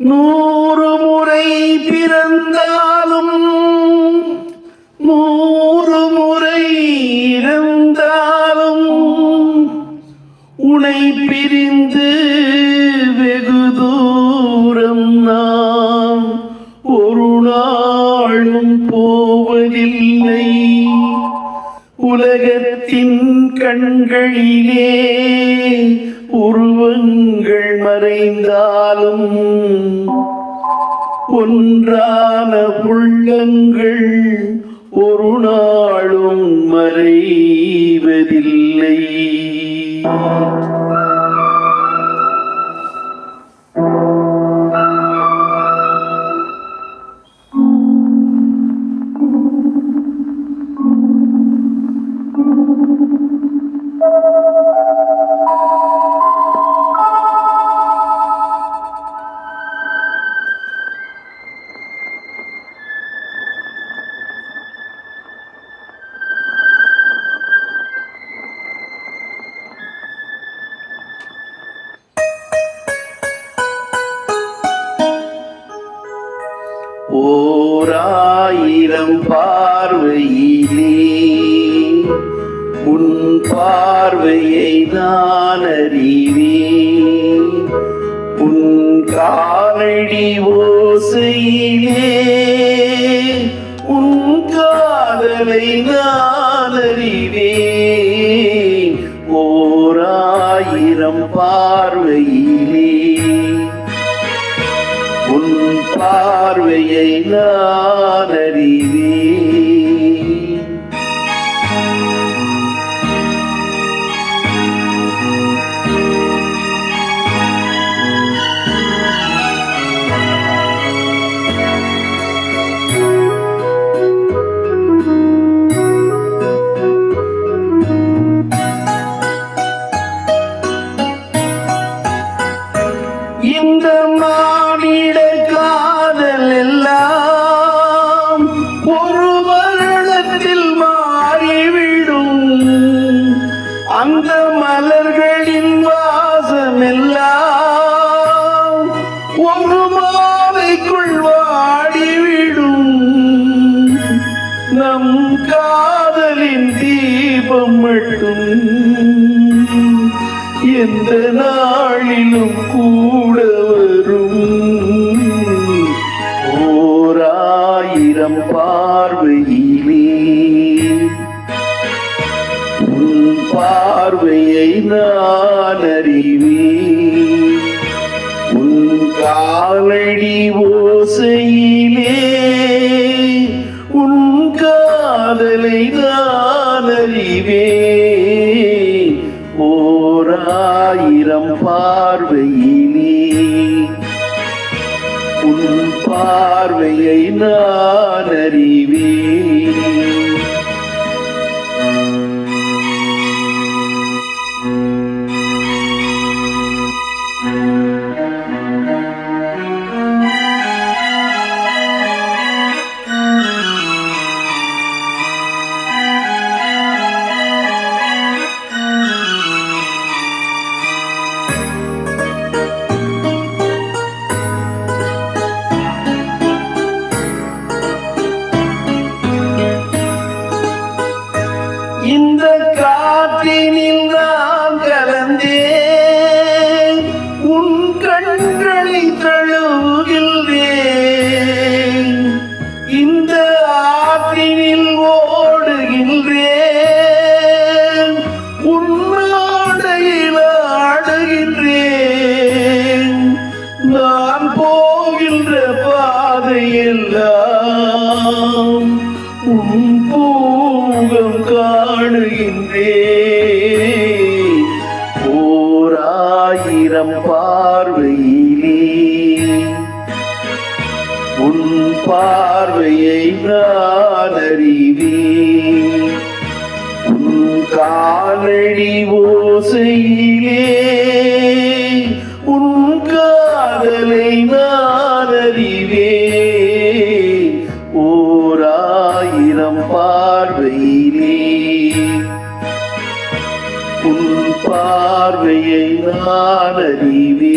நூறு முறை பிறந்தாலும் நூறு முறை இருந்தாலும் உனை பிரிந்து கண்களிலே உருவங்கள் மறைந்தாலும் ஒன்றான உள்ளங்கள் ஒரு நாளும் மறைவதில்லை. ஓராயிரம் பார்வையிலே. உன் பார்வையை நான் அறிவே உன் காலடி ஓசையிலே. உன் காதலை நான் அறிவே ஓராயிரம் பார்வையிலே. உன் பார்வையை நான் அறிவேன். அந்த மலர்களின் வாசம் எல்லாம் ஒரு மாலைக்குள் வாடிவிடும். நம் காதலின் தீபம் மட்டும் எந்த நாளிலும் கூட வரும். ஓராயிரம் பார்வையிலே பார்வையை நான் அறிவேன். உன் காலடி ஓசையிலே உன் காதலை நான் அறிவே ஓராயிரம் பார்வையிலே உன் பார்வையை நான் அறிவேன். நான் உன் காலடி ஓசையிலே உன் காதலை நான் அறிவேன் ஓராயிரம் பார்வையிலே உன் பார்வையை நான் அறிவே